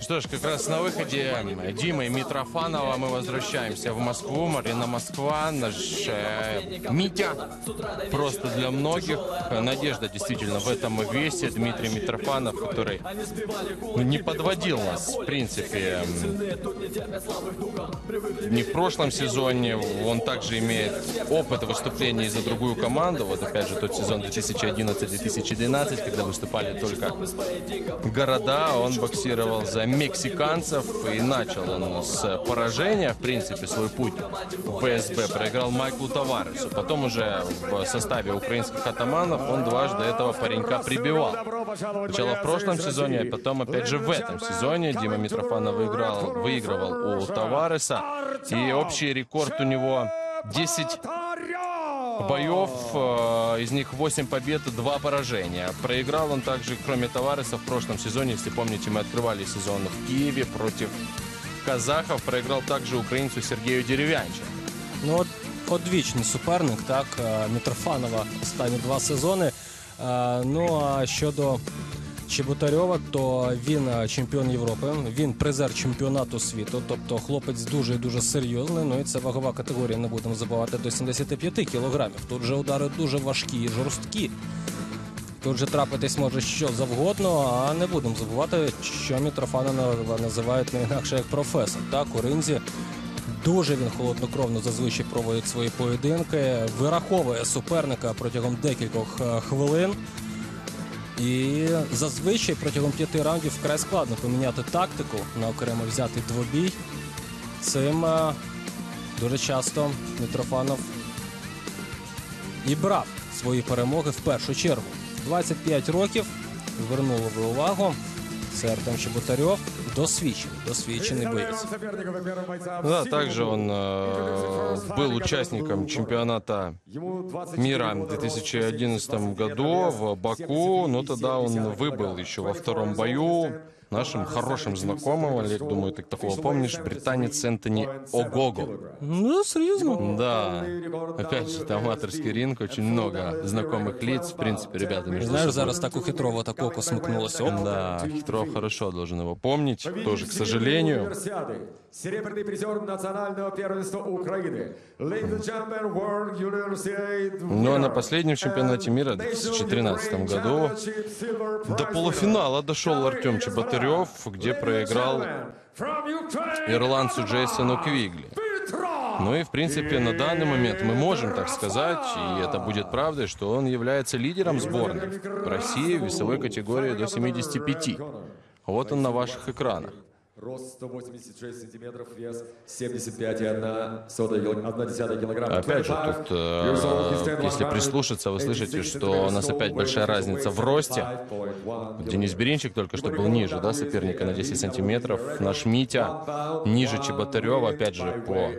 Что ж, как раз на выходе Димы Митрофанова мы возвращаемся в Москву. Марина Москва, наш э, Митя. Просто для многих надежда действительно в этом весе. Дмитрий Митрофанов, который ну, не подводил нас, в принципе, не в прошлом сезоне. Он также имеет опыт выступлений за другую команду. Вот опять же тот сезон 2011-2012, когда выступали только города. Он боксировал за мексиканцев и начал он с поражения, в принципе, свой путь в БСБ. Проиграл Майклу Таваресу. Потом уже в составе украинских атаманов он дважды этого паренька прибивал. Сначала в прошлом сезоне, а потом опять же в этом сезоне Дима Митрофанов выиграл, выигрывал у Тавареса. И общий рекорд у него 10 боев, э, из них 8 побед, 2 поражения. Проиграл он также, кроме Тавареса, в прошлом сезоне, если помните, мы открывали сезон в Киеве против казахов. Проиграл также українцю Сергею Дерев'янченко. Ну, от одвічний суперник, так, е, Митрофанова останні два сезони. Е, Ну а щодо Чеботарьова, то він е, чемпіон Європи, він призер чемпіонату світу, тобто хлопець дуже дуже серйозний. Ну і це вагова категорія, не будемо забувати, до 75 кілограмів. Тут же удари дуже важкі і жорсткі. Тут же трапитись може що завгодно, а не будемо забувати, що Мітрофанова називають не інакше як професор. Так, у ринзі дуже він холоднокровно зазвичай проводить свої поєдинки, вираховує суперника протягом декількох е, хвилин. І зазвичай протягом п'яти раундів вкрай складно поміняти тактику на окремо взятий двобій. Цим е, дуже часто Мітрофанов і брав свої перемоги в першу чергу. 25 років звернули ви увагу. Це Артем Чеботарьов, досвідчений, досвідчений боєць. Да, также он э, был участником чемпионата мира в 2011 году в Баку, но тогда он выбыл еще во втором бою нашим хорошим знакомым, Олег, думаю, ты такого помнишь, британец Энтони Огого. Ну, серйозно. Да, опять же, это аматорский ринг, очень много знакомых лиц, в принципе, ребята между Знаєш, собой. зараз так у хитрого так око смикнулося. Оп. Да, Хитров хорошо должен его помнить, тоже, к сожалению. Серебряный призер национального первенства Украины. Universiade Ну а на последнем чемпионате мира в 2013 году до полуфинала дошел Артем Чеботарев, где проиграл ирландцу Джейсону Квигли. Ну и, в принципе, на данный момент мы можем так сказать, и это будет правдой, что он является лидером сборной России в весовой категории до 75. Вот он на ваших экранах. Рост 186 сантиметров, вес 75,1 килограмма. Опять же, тут, э, если прислушаться, вы слышите, что у нас опять большая разница в росте. Денис Беринчик только что был ниже, да, соперника на 10 сантиметров. Наш Митя ниже Чеботарева, опять же, по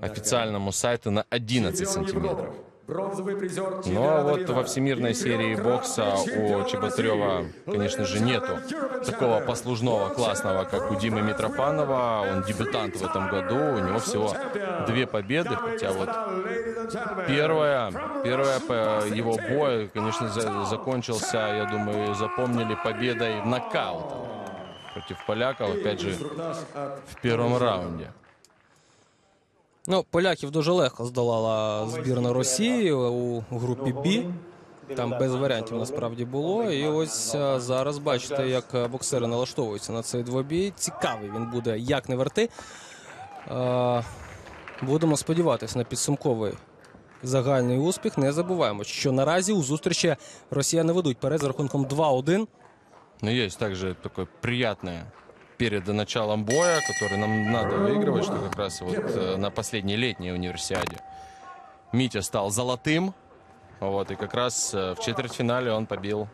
официальному сайту на 11 сантиметров. Но чемпионата вот во всемирной серии бокса у Чеботарева, конечно же, нету такого послужного классного, как у Димы Митрофанова. Он дебютант в этом году, у него всего две победы, хотя вот Первая, первая его бой, конечно, за- закончился, я думаю, запомнили победой в нокаут против поляков, опять же, в первом раунде. Ну, поляків дуже легко здолала збірна Росії у групі Бі. Там без варіантів насправді було. І ось зараз бачите, як боксери налаштовуються на цей двобій. Цікавий він буде, як не верти. Будемо сподіватися на підсумковий загальний успіх. Не забуваємо, що наразі у зустрічі росіяни ведуть перед за рахунком 2-1. Но есть также такое приятное перед началом боя, который нам надо выигрывать, что как раз вот э, на последней летней универсиаде Митя стал золотым, вот, и как раз э, в четвертьфинале он побил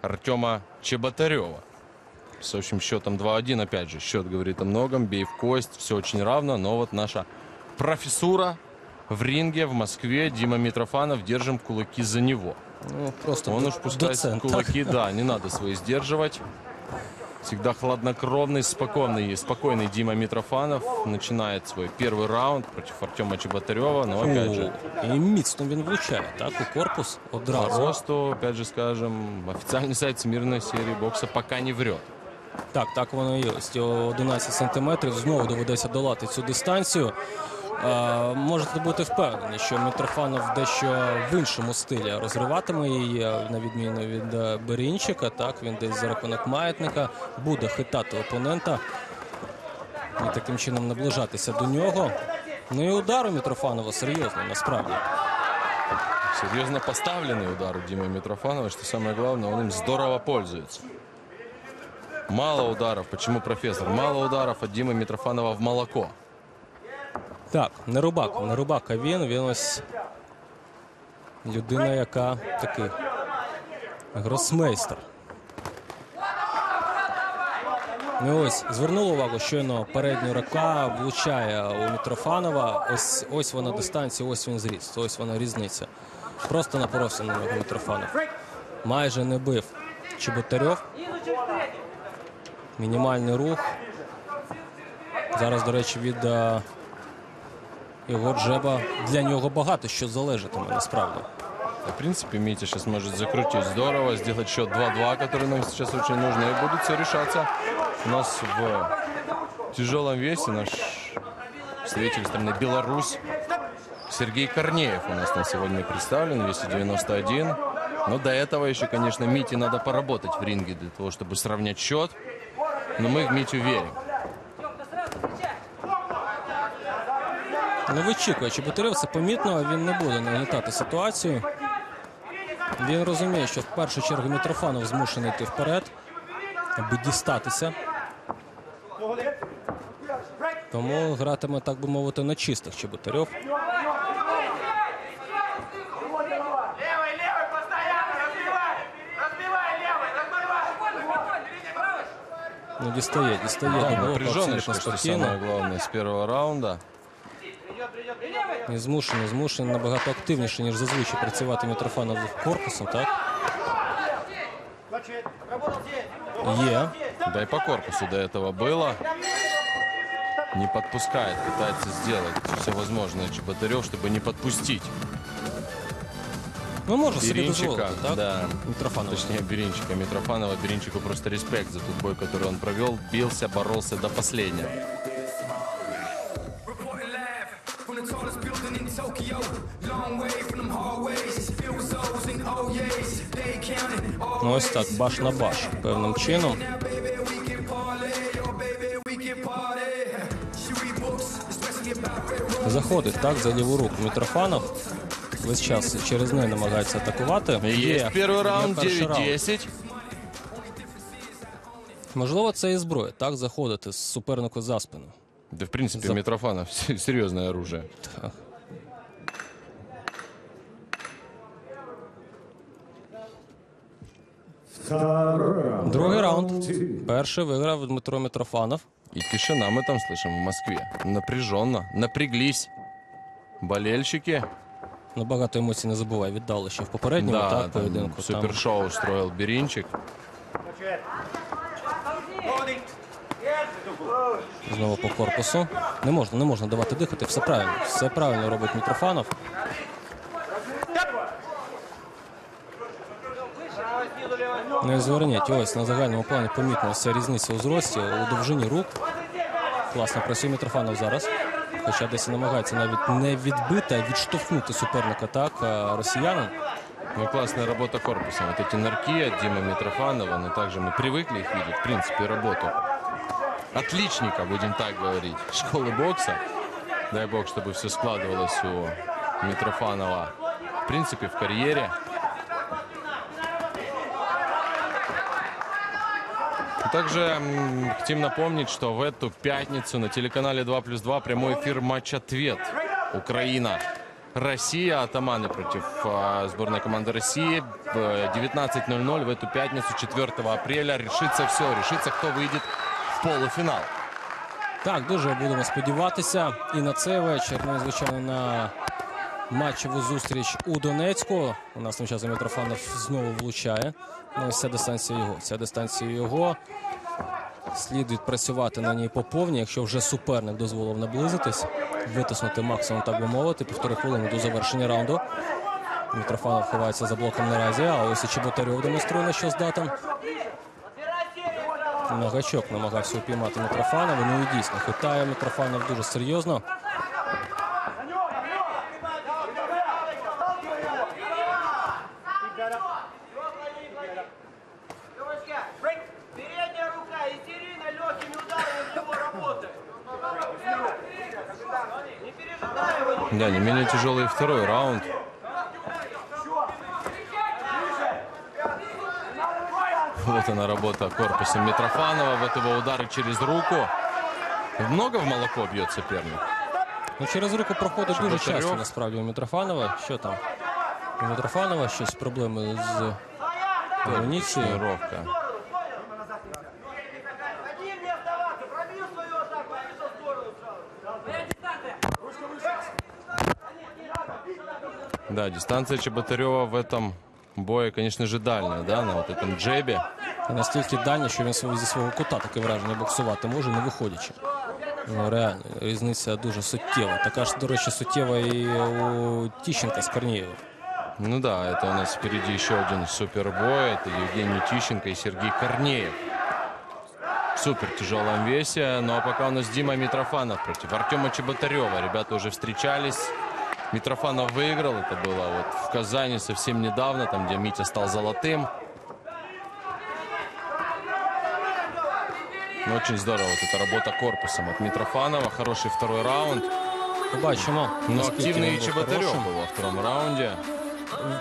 Артема Чеботарева. С общим счетом 2-1, опять же, счет говорит о многом, бей в кость, все очень равно, но вот наша профессура в ринге в Москве, Дима Митрофанов, держим кулаки за него. Ну, просто Он уж пускай доцент, так? кулаки, да, не надо свои сдерживать. Всегда хладнокровный, спокойный, спокойный Дима Митрофанов начинает свой первый раунд против Артема Чеботарева. Но опять же, О, і міцно він влучає, так, у корпус по одразу. росту, опять же скажем, официальный сайт Всемирной серии бокса пока не врет. Так, так воно і є. Ось його 11 сантиметрів. Знову доведеться долати цю дистанцію. Е, можете бути впевнені, що Митрофанов дещо в іншому стилі розриватиме її, е, на відміну від е, Берінчика. Так, він десь за рахунок маятника буде хитати опонента і таким чином наближатися до нього. Ну і удар у Митрофанова серйозний насправді. Серьезно поставленный удар у Димы Митрофанова, что самое главное, он им здорово пользуется. Мало ударов. Почему профессор? Мало ударов от Димы Митрофанова в молоко. Так, не рубак, не рубак, а він. Він ось людина, яка такий гросмейстер. Ну ось звернули увагу, щойно передня рука влучає у Митрофанова. Ось ось вона дистанція, ось він зріст, ось вона різниця. Просто напоровся на нього Митрофанов. Майже не бив Чеботарьов. Мінімальний рух. Зараз, до речі, від е, його джеба для нього багато що залежатиме насправді. В принципе, Митя сейчас может закрутить здорово, сделать счет 2-2, который нам сейчас очень нужно. И будет все решаться. У нас в тяжелом весе наш представитель страны Беларусь Сергей Корнеев у нас на сегодня представлен, весе 91. Но до этого еще, конечно, Мите надо поработать в ринге для того, чтобы сравнять счет. Но мы в Митю верим. Не вичікує Чеботарев, це помітно, він не буде нагнітати ситуацію. Він розуміє, що в першу чергу Митрофанов змушений йти вперед, аби дістатися. Тому гратиме, так би мовити, на чистих Чеботарьов. Левый, левый, постоянно разбивай! Разбивай левый, разбивай! Ну, дістає, дістає до блоку Напряженный, абсолютно что спокійно. самое главное, с первого раунда. І змушений, змушений набагато активніше, ніж зазвичай працювати Митрофанов корпусом, так? Є. Да и по корпусу до этого было. Не подпускает, пытается сделать все возможное Чеботарев, чтобы не подпустить Ну, може собі Беринчика. дозволити, так? Да. Митрофанова. Точнее, Беринчика Митрофанова. Беринчику просто респект за тот бой, который он провел. Бился, боролся до последнего. Ось так, баш на баш, певним чином. Заходить так за ліву руку Митрофанов. Весь час через неї намагається атакувати. Є перший раунд. 9-10. Можливо, це і зброя, так, заходити з супернику за спину. Да, в принципе, За- Митрофанов серьезное оружие. Второй Другий раунд. Перший виграв Дмитро Митрофанов. И тишина мы там слышим в Москве. Напряженно. Напряглись. Болельщики. Ну, багато емоцій не забувай, віддали ще в попередньому Да, так, там поєдинку. Там супершоу устроил Беринчик. знову по корпусу. Не можна, не можна давати дихати. Все правильно. Все правильно робить Митрофанов. Ну і зверніть, ось на загальному плані помітна ця різниця у зрості, у довжині рук. Класно працює Митрофанов зараз. Хоча десь і намагається навіть не відбити, а відштовхнути суперника так, а росіянин. Ну, классная работа корпусом. Вот эти нырки от Димы Митрофанова, но также мы привыкли их видеть, в принципе, работу. Отличника, будем так говорить, школы бокса. Дай бог, чтобы все складывалось у Митрофанова, в принципе, в карьере. Также м, хотим напомнить, что в эту пятницу на телеканале 2 плюс 2 прямой эфир матч-ответ. Украина. Россия, атаманы против а, сборной команды России. В э, 19.00 в эту пятницу, 4 апреля, решится все. Решится, кто выйдет в полуфинал. Так, дуже будемо сподіватися і на цей вечір. Ну і звичайно на матчеву зустріч у Донецьку. У нас тим часом Митрофанов знову влучає. Ну, ось ця дистанція його. Ця дистанція його. слід відпрацювати на ній по повній, якщо вже суперник дозволив наблизитись, витиснути максимум, так би мовити, півтори хвилини до завершення раунду. Мітрофанов ховається за блоком наразі, а ось і Чеботарьов демонструє на що здатен. На гачок намагався упіймати Митрофанова. Ну і дійсно хитає Митрофанов дуже серйозно. Да, не менее тяжелый и второй раунд. Вот она работа корпусом Митрофанова. Вот его удары через руку. Много в молоко бьет соперник. Ну, через руку проходить дуже Чеботарьов. часто насправді у Митрофанова. Що там? У Митрофанова щось проблеми з амуніцією. Тренировка. Да, дистанция Чеботарева в этом бое, конечно же, дальняя, да, на вот этом джебе. І настільки дальня, що він свого- зі свого кута таке враження боксувати може, не виходячи. Ну, реально, різниця дуже суттєва. Така ж, до речі, суттєва і у Тіщенка з Корнієвим. Ну да, это у нас впереди еще один супербой. Это Евгений Тищенко и Сергей Корнеев. В супер тяжелом весе. Ну а пока у нас Дима Митрофанов против Артема Чеботарева. Ребята уже встречались. Митрофанов выиграл. Это было вот в Казани совсем недавно, там, где Митя стал золотым. Ну, очень здорово вот эта работа корпусом от Митрофанова. Хороший второй раунд. Побачимо. Но наскільки активный він и був Чеботарев хорошим. был во втором раунде.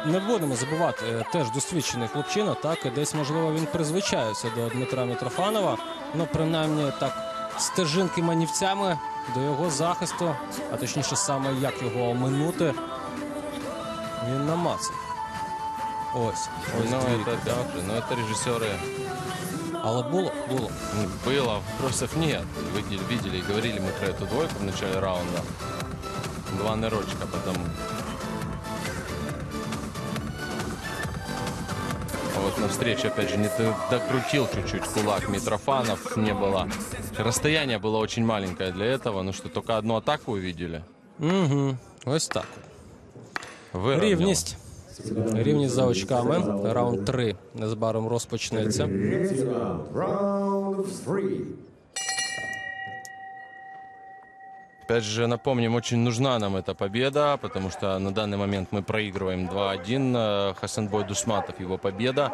Не будемо забувати, е, теж досвідчений хлопчина, так, і десь, можливо, він призвичається до Дмитра Митрофанова. Ну, принаймні, так, стежинки манівцями до його захисту, а точніше саме як його оминути, він намацав. Ось, ось Ну, двійка, это так. опять же, ну это режиссеры Але було, було. Ну, Было, вопросов нет. Видели, видели и говорили мы про эту двойку в начале раунда. Два нырочка потом. А вот на встрече, опять же, не д- докрутил чуть-чуть кулак Митрофанов. Не было. Расстояние было очень маленькое для этого. Ну что, только одну атаку увидели. Угу. Ось так. Выровнял. Рівність. Рівність за очками. Раунд 3 незабаром розпочнеться. Третий раунд. Round three. Опять же, напомним, очень нужна нам эта победа, потому что на данный момент мы проигрываем 2-1. Э, Хасанбой Дусматов, его победа.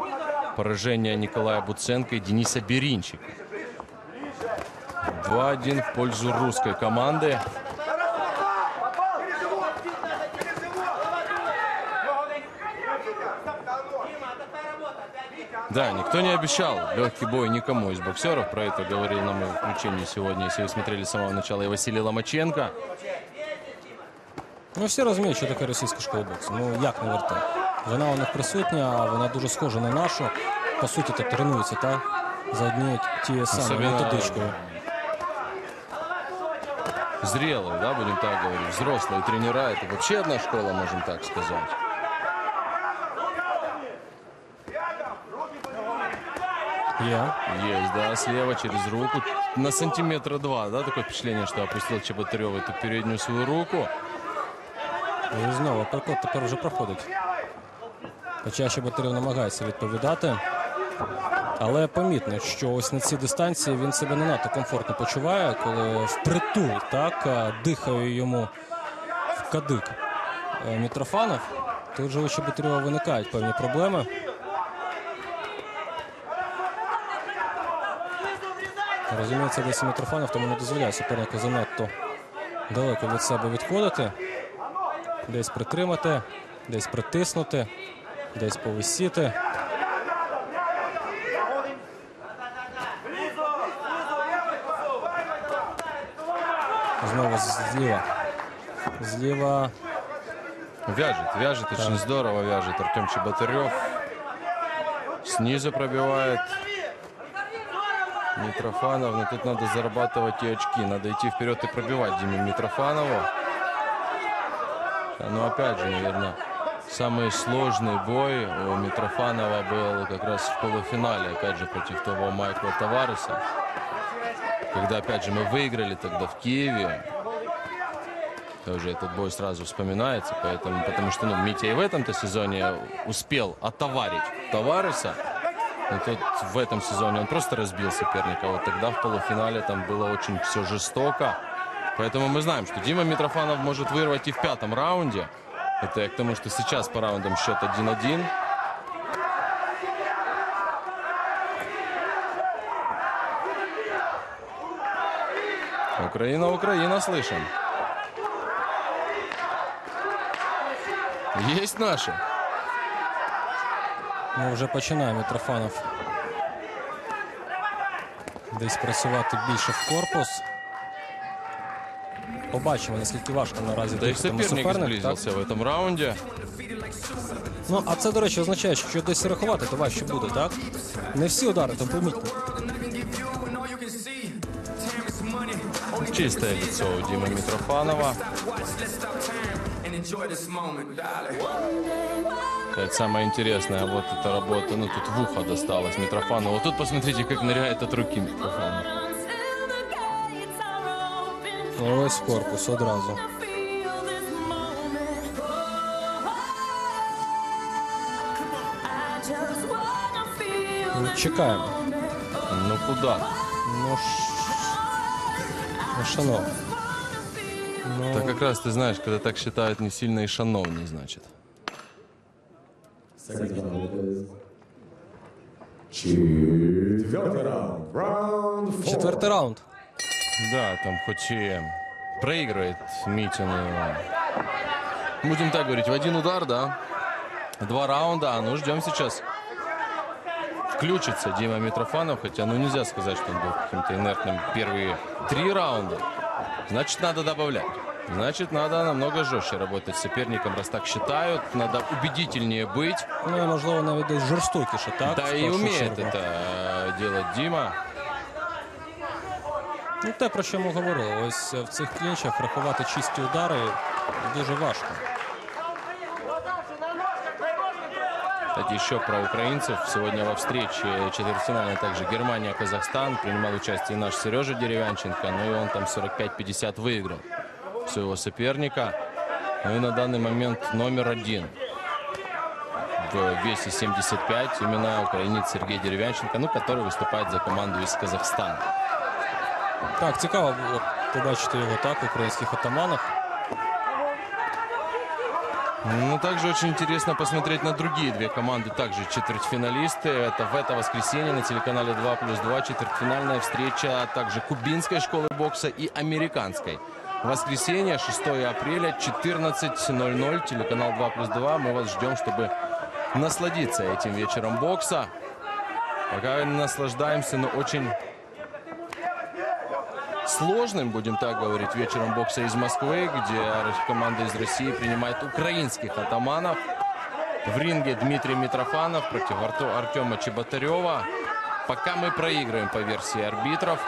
Поражение Николая Буценко и Дениса Беринчика. 2-1 в пользу русской команды. Да, никто не обещал легкий бой никому из боксеров. Про это говорил нам и в включении сегодня, если вы смотрели с самого начала, и Василий Ломаченко. Ну, всі розуміють, що таке російська школа боксу. Ну, як не вертай. Вона у них присутня, вона дуже схожа на нашу. По суті, то тренуються, так? За однією тією самою Особливо- методичкою. Зрелые, да, будем так говорить. Взрослые тренера. Это вообще одна школа, можем так сказать. Є. Есть, да, слева через руку. На сантиметра два, да, такое впечатление, что опустил Чеботарев эту переднюю свою руку. І знову перекот тепер вже проходить. Хоча ще Батарів намагається відповідати. Але помітно, що ось на цій дистанції він себе не надто комфортно почуває, коли впритул так дихає йому в кадик е, Мітрофанов. Тут же у Чеботарєва виникають певні проблеми. Розуміється, десь і Митрофанов тому не дозволяє супернику занадто далеко від себе відходити. Десь притримати, десь притиснути, десь повисіти. Знову зліва. Зліва. Вяжет, вяжет, очень здорово вяжет Артем Чеботарев. Снизу пробивает Митрофанов. Но тут надо зарабатывать и очки. Надо идти вперед и пробивать Диме Митрофанову. Но опять же, наверное, самый сложный бой у Митрофанова был как раз в полуфинале. Опять же, против того Майкла Тавареса. Когда, опять же, мы выиграли тогда в Киеве, тоже этот бой сразу вспоминается, поэтому, потому что ну, Митя и в этом-то сезоне успел отоварить Товариса. Но тут в этом сезоне он просто разбил соперника. Вот тогда в полуфинале там было очень все жестоко. Поэтому мы знаем, что Дима Митрофанов может вырвать и в пятом раунде. Это я к тому, что сейчас по раундам счет 1-1. Украина, Украина, слышим. Есть наши. Ну, вже починає Митрофанов десь працювати більше в корпус. Побачимо, наскільки важко наразі Да суперник. Так? в этом раунде. Ну, а це, до речі, означає, що десь рахувати, то важче буде, так? Не всі удари, то помітно. Чистое лицо у Димы Митрофанова. Это самое интересное. Вот эта работа, ну тут в ухо досталось Митрофанову. Вот тут посмотрите, как ныряет от руки Митрофанов. Ось в корпус одразу. Ну, чекаємо. Ну куда? Ну, ш... ну шановні. Ну, Да как раз ты знаешь, когда так считают, не сильно и шановный, значит. Четвертый раунд. Раунд four. четвертий раунд. Да, там хоть и проигрывает Митя, но... Будем так говорить, в один удар, да? Два раунда, а ну ждем сейчас Включится Дима Митрофанов, хотя ну нельзя сказать, что он был каким-то инертным первые три раунда. Значит, надо добавлять. Значит, надо намного жестче работать с соперником, раз так считают. Надо убедительнее быть. Ну і можливо навіть десь жорстокіше, так? Да в и першу умеет чергу. это э, делать Дима. Ну, те, про що ми говорили, ось е, в цих клінчах рахувати чисті удари дуже важко. Кстати, еще про украинцев. Сегодня во встрече четвертьфинальной также Германия-Казахстан. Принимал участие и наш Сережа Деревянченко. Ну и он там 45-50 выиграл своего соперника. Ну и на данный момент номер один в весе 75. Именно украинец Сергей Деревянченко, ну, который выступает за команду из Казахстана. Так, цікаво побачити його так в українських атаманах. Ну, также очень интересно посмотреть на другие две команды, также четвертьфиналисты. Это в это воскресенье на телеканале 2 плюс 2 четвертьфинальная встреча также кубинской школы бокса и американской. Воскресенье, 6 апреля, 14.00, телеканал 2 плюс 2. Мы вас ждем, чтобы насладиться этим вечером бокса. Пока наслаждаемся, но очень сложным, будем так говорить, вечером бокса из Москвы, где команда из России принимает украинских атаманов. В ринге Дмитрий Митрофанов против Арто- Артема Чеботарева. Пока мы проигрываем по версии арбитров.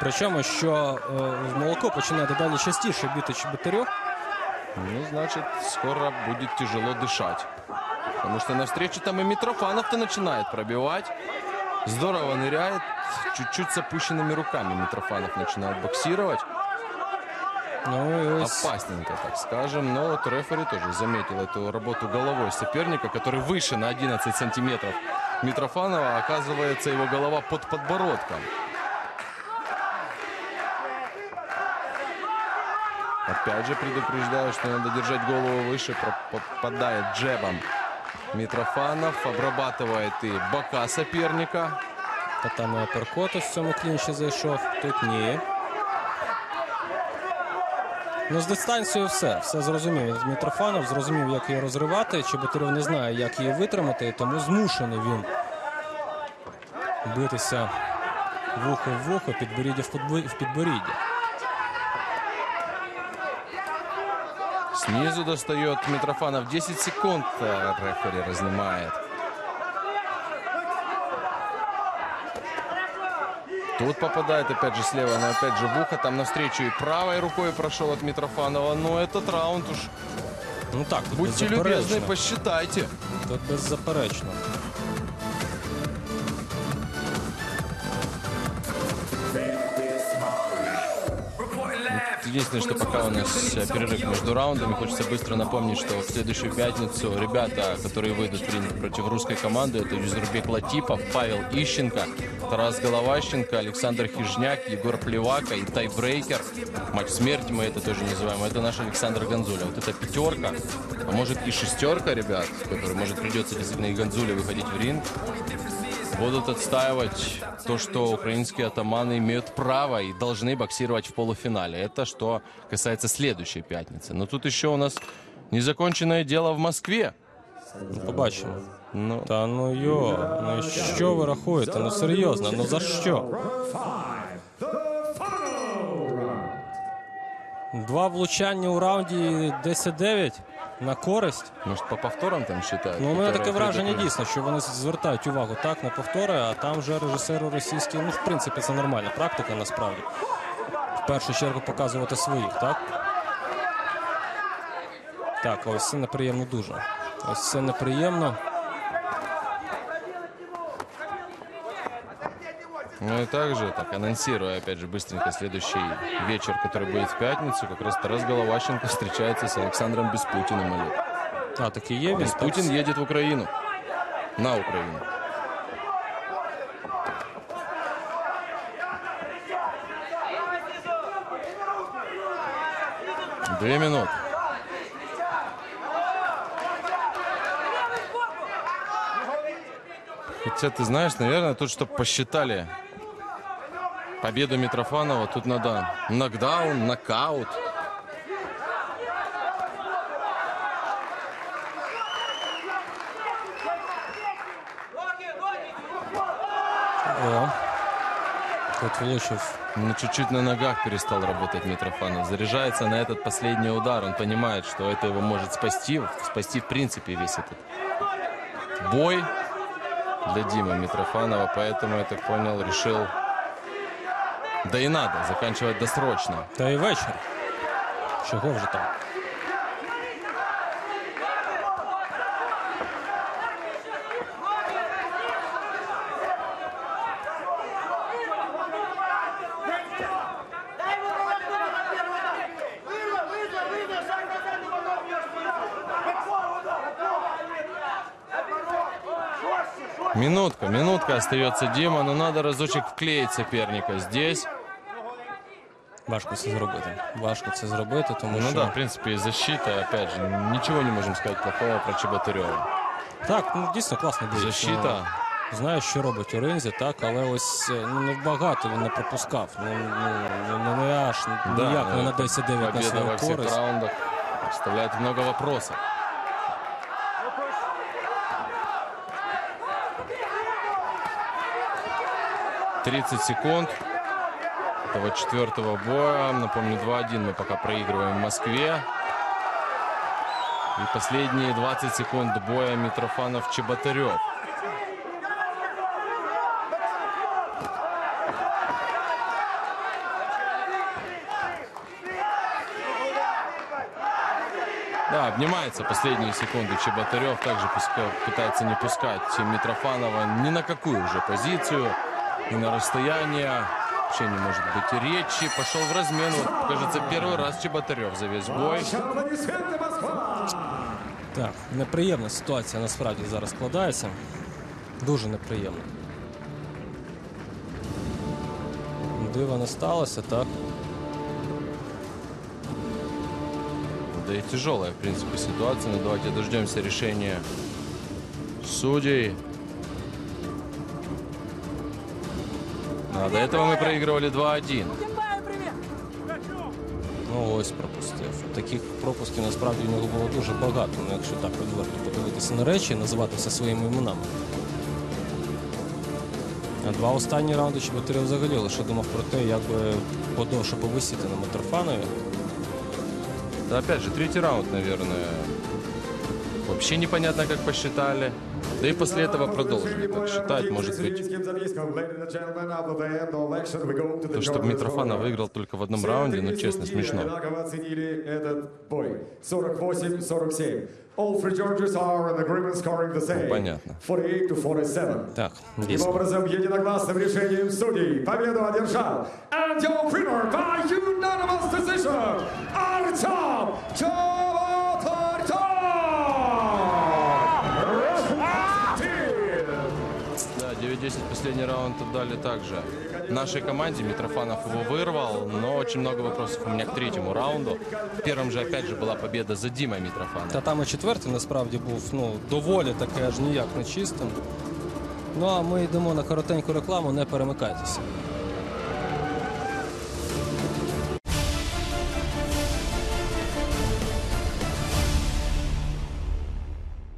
Причому, що е, в молоко починає дедалі частіше бити Чеботарьов. Ну, значит, скоро будет тяжело дышать. Потому что навстречу там и Митрофанов-то начинает пробивать. Здорово ныряет. Чуть-чуть с опущенными руками Митрофанов начинает боксировать. Ну Опасненько, так скажем. Но вот рефери тоже заметил эту работу головой соперника, который выше на 11 сантиметров Митрофанова. Оказывается, его голова под подбородком. Опять же предупреждаю, что надо держать голову выше. Попадает джебом Митрофанов. Обрабатывает и бока соперника. та там і аперкот в цьому клінчі зайшов. Тут ні. Ну, з дистанцією все. Все зрозумів. Мітрофанов зрозумів, як її розривати. Чеботарьов не знає, як її витримати, тому змушений він битися вухо в вухо, підборіддя в підборіддя. Снизу достает Митрофанов. 10 секунд э, рефери разнимает. Тут попадает опять же слева, но опять же в ухо. Там навстречу и правой рукой прошел от Митрофанова. Но этот раунд уж, Ну так, будьте любезны, посчитайте. Тут беззаперечно. Единственное, что пока у нас э, перерыв между раундами, хочется быстро напомнить, что в следующую пятницу ребята, которые выйдут в ринг против русской команды, это Юзурбек Латипов, Павел Ищенко, Тарас Головащенко, Александр Хижняк, Егор Плевака и тайбрейкер. Матч смерти мы это тоже называем. Это наш Александр Гонзуля. Вот это пятерка, а может и шестерка, ребят, который может придется действительно и Гонзуле выходить в ринг будут отстаивать то, что украинские атаманы имеют право и должны боксировать в полуфинале. Это что касается следующей пятницы. Но тут еще у нас незаконченное дело в Москве. Ну, побачимо. Ну, Та ну йо, ну що ви рахуєте? Ну серйозно, ну за що? Два влучання у раунді 10-9 на користь. может, по повторам там считают? Ну, у мене таке враження дійсно, що вони звертають увагу так на повтори, а там вже режисери російські, ну, в принципі, це нормальна практика насправді. В першу чергу показувати своїх, так? Так, ось це неприємно дуже. Ось це неприємно. Ну и также, так, анонсируя, опять же, быстренько следующий вечер, который будет в пятницу, как раз Тарас Головащенко встречается с Александром Беспутиным. Олег. А, таки є він. так? Беспутин едет в Украину. На Украину. Две минуты. Хотя, ты знаешь, наверное, тут, чтобы посчитали победу Митрофанова, тут надо нокдаун, нокаут. О. Тут влучив. Ну, чуть-чуть на ногах перестал работать Митрофанов. Заряжается на этот последний удар. Он понимает, что это его может спасти. Спасти, в принципе, весь этот бой для Димы Митрофанова. Поэтому, я так понял, решил... Да и надо заканчивать досрочно. Та й вечір. Чого вже там? Минутка, минутка остается Дима, но надо разочек вклеить соперника здесь. Важко це зробити. Важко це зробити, тому Ну що да, в принципе, и защита, опять же, ничего не можем сказать плохого про Чеботарева. так, ну дійсно класно бій. Защита. Ну, Знає, що робить у ринзі, так, але ось е, ну, багато він не пропускав. Ну, ну, ну, не аж ніяк не на 10-9 на победа свою во всех користь. раундах оставляет много вопросов. Тридцать секунд этого четвертого боя. Напомню, 2-1 мы пока проигрываем в Москве. И последние 20 секунд боя Митрофанов-Чеботарев. Да, обнимается последние секунды Чеботарев. Также пытается не пускать Митрофанова ни на какую уже позицию. И на расстояние. Вообще не может быть и речи. Пошел в размен. Вот, кажется, первый раз Чеботарев за весь бой. Аплодисменты, Москва! Так, неприємна ситуація насправді зараз складається. Дуже неприємно. Дива не сталося, так? Да и тяжелая, в принципе, ситуация. Но давайте дождемся решения судей. А до этого мы проигрывали 2-1. Ну ось пропустив. Таких пропусків насправді в нього було дуже багато. Ну, якщо так відверто подивитися на речі і називати все своїми іменами. А два останні раунди Чеботарев взагалі лише думав про те, як би подовше повисіти на Митрофанові. Да, опять же, третий раунд, наверное, вот вообще непонятно, как посчитали. Да и после этого продолжили так считать, может быть. То, что Митрофанов выиграл только в одном раунде, ну, честно, смешно. Одинаково оценили этот бой. 48-47. All three judges are in agreement scoring the same. Понятно. 48 to 47. Так, Таким образом, единогласным решением судей победу одержал and your winner by unanimous decision, Артем Чеботарев! последний раунд отдали также нашей команде. Митрофанов его вырвал, но очень много вопросов у меня к третьему раунду. В первом же, опять же, была победа за Димой Митрофановым. Та там і четвертий насправді був ну, доволі таки аж ніяк не чистим. Ну а ми йдемо на коротеньку рекламу, не перемикайтеся.